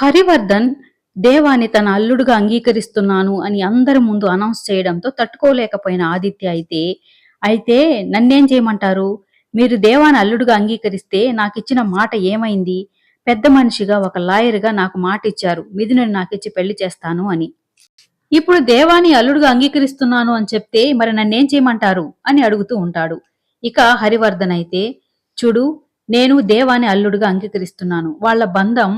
హరివర్ధన్ దేవాని తన అల్లుడుగా అంగీకరిస్తున్నాను అని అందరి ముందు అనౌన్స్ చేయడంతో తట్టుకోలేకపోయిన ఆదిత్య అయితే అయితే నన్నేం చేయమంటారు? మీరు దేవాని అల్లుడుగా అంగీకరిస్తే నాకు ఇచ్చిన మాట ఏమైంది? పెద్ద మనిషిగా ఒక లాయర్గా నాకు మాట ఇచ్చారు. మిథునని నాకిచ్చి పెళ్ళి చేస్తాను అని. ఇప్పుడు దేవాని అల్లుడుగా అంగీకరిస్తున్నాను అని చెప్తే మరి నన్నేం చేయమంటారు? అని అడుగుతూ ఉంటాడు. ఇక హరివర్ధన్ అయితే చూడు నేను దేవాని అల్లుడుగా అంగీకరిస్తున్నాను. వాళ్ళ బంధం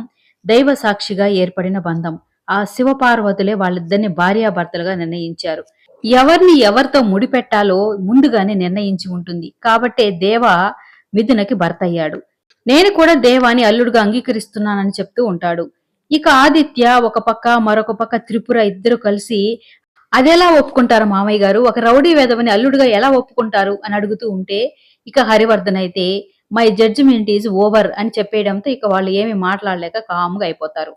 దైవ సాక్షిగా ఏర్పడిన బంధం. ఆ శివపార్వతులే వాళ్ళిద్దరిని భార్యాభర్తలుగా నిర్ణయించారు. ఎవరిని ఎవరితో ముడిపెట్టాలో ముందుగానే నిర్ణయించి ఉంటుంది. కాబట్టే దేవ మిథునకి భర్త అయ్యాడు నేను కూడా దేవాని అల్లుడుగా అంగీకరిస్తున్నానని చెప్తూ ఉంటాడు. ఇక ఆదిత్య ఒక పక్క మరొక పక్క త్రిపుర ఇద్దరు కలిసి అదెలా ఒప్పుకుంటారు మామయ్య గారు? ఒక రౌడీ వేదవని అల్లుడుగా ఎలా ఒప్పుకుంటారు? అని అడుగుతూ ఉంటే ఇక హరివర్ధన్ అయితే మై జడ్జిమెంట్ ఈజ్ ఓవర్ అని చెప్పేయడంతో ఇక వాళ్ళు ఏమి మాట్లాడలేక కామ్గా అయిపోతారు.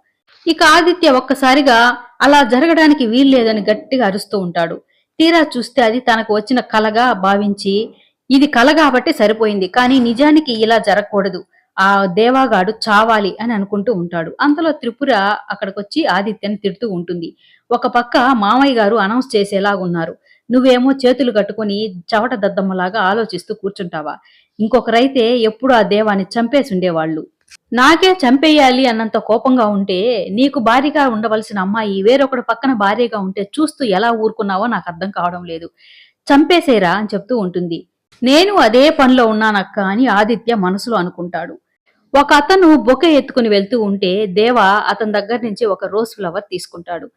ఇక ఆదిత్య ఒక్కసారిగా అలా జరగడానికి వీల్లేదని గట్టిగా అరుస్తూ ఉంటాడు. తీరా చూస్తే అది తనకు వచ్చిన కలగా భావించి ఇది కల కాబట్టి సరిపోయింది కానీ నిజానికి ఇలా జరగకూడదు. ఆ దేవాగాడు చావాలి అని అనుకుంటూ ఉంటాడు. అంతలో త్రిపుర అక్కడికొచ్చి ఆదిత్యని తిడుతూ ఉంటుంది. ఒక పక్క మామయ్య గారు అనౌన్స్ చేసేలాగున్నారు. నువ్వేమో చేతులు కట్టుకుని చవట దద్దమ్మలాగా ఆలోచిస్తూ కూర్చుంటావా? ఇంకొకరైతే ఎప్పుడు ఆ దేవాన్ని చంపేసి ఉండేవాళ్ళు. నాకే చంపేయాలి అన్నంత కోపంగా ఉంటే నీకు భార్యగా ఉండవలసిన అమ్మాయి వేరొకడు పక్కన భార్యగా ఉంటే చూస్తూ ఎలా ఊరుకున్నావో నాకు అర్థం కావడం లేదు. చంపేసేరా అని చెప్తూ ఉంటుంది. నేను అదే పనిలో ఉన్నానక్క అని ఆదిత్య మనసులో అనుకుంటాడు. ఒక అతను బొకే ఎత్తుకుని వెళ్తూ ఉంటే దేవ అతని దగ్గర నుంచి ఒక రోజ్ ఫ్లవర్ తీసుకుంటాడు.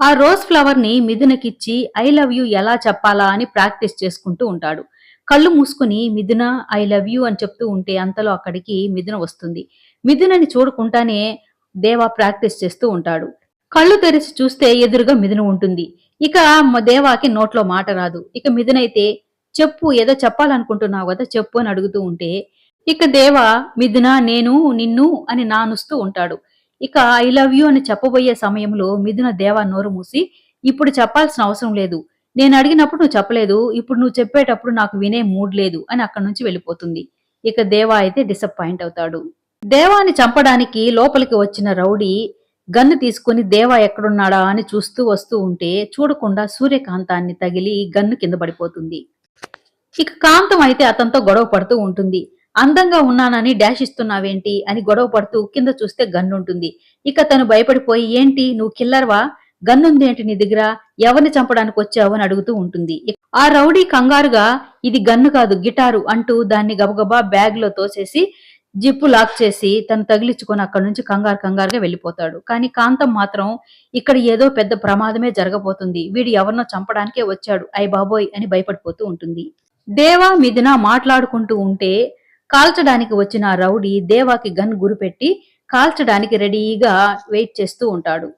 ఆ రోజ్ ఫ్లవర్ని మిథునకిచ్చి ఐ లవ్ యూ ఎలా చెప్పాలా? అని ప్రాక్టీస్ చేసుకుంటూ ఉంటాడు. కళ్ళు మూసుకుని మిథున ఐ లవ్ యూ అని చెప్తూ ఉంటే అంతలో అక్కడికి మిథున వస్తుంది. మిథునని చూడకుండానే దేవ ప్రాక్టీస్ చేస్తూ ఉంటాడు. కళ్ళు తెరిచి చూస్తే ఎదురుగా మిథున ఉంటుంది. ఇక దేవాకి నోట్లో మాట రాదు. ఇక మిథునైతే చెప్పు ఏదో చెప్పాలనుకుంటున్నావు కదా చెప్పు అని అడుగుతూ ఉంటే ఇక దేవ మిథున నేను నిన్ను అని నానుస్తూ ఉంటాడు. ఇక ఐ లవ్ యూ అని చెప్పబోయే సమయంలో మిథున దేవ నోరు మూసి ఇప్పుడు చెప్పాల్సిన అవసరం లేదు. నేను అడిగినప్పుడు నువ్వు చెప్పలేదు ఇప్పుడు నువ్వు చెప్పేటప్పుడు నాకు వినే మూడ్ లేదు అని అక్కడి నుంచి వెళ్ళిపోతుంది. ఇక దేవా అయితే డిసప్పాయింట్ అవుతాడు. దేవాని చంపడానికి లోపలికి వచ్చిన రౌడీ గన్ను తీసుకుని దేవా ఎక్కడున్నాడా అని చూస్తూ వస్తూ ఉంటే చూడకుండా సూర్యకాంతాన్ని తగిలి గన్ను కింద పడిపోతుంది. ఇక కాంతం అయితే అతనితో గొడవ పడుతూ ఉంటుంది. అందంగా ఉన్నానని డాష్ ఇస్తున్నావేంటి అని గొడవ పడుతూ కింద చూస్తే గన్ను ఉంటుంది ఇక తను భయపడిపోయి ఏంటి నువ్వు కిల్లర్వా? గన్నుంది ఏంటి నీ దగ్గర ఎవరిని చంపడానికి వచ్చావు అని అడుగుతూ ఉంటుంది. ఆ రౌడీ కంగారుగా ఇది గన్ను కాదు గిటారు అంటూ దాన్ని గబగబా బ్యాగ్లో తోసేసి జిప్పు లాక్ చేసి తను తగిలించుకొని అక్కడి నుంచి కంగారు కంగారుగా వెళ్ళిపోతాడు. కానీ కాంతం మాత్రం ఇక్కడ ఏదో పెద్ద ప్రమాదమే జరగబోతుంది. వీడు ఎవరినో చంపడానికే వచ్చాడు. అయ్ బాబోయ్ అని భయపడిపోతూ ఉంటుంది. దేవా మిథున మాట్లాడుకుంటూ ఉంటే కాల్చడానికి వచ్చిన రౌడీ దేవాకి గన్ గురిపెట్టి కాల్చడానికి రెడీగా వెయిట్ చేస్తూ ఉంటాడు.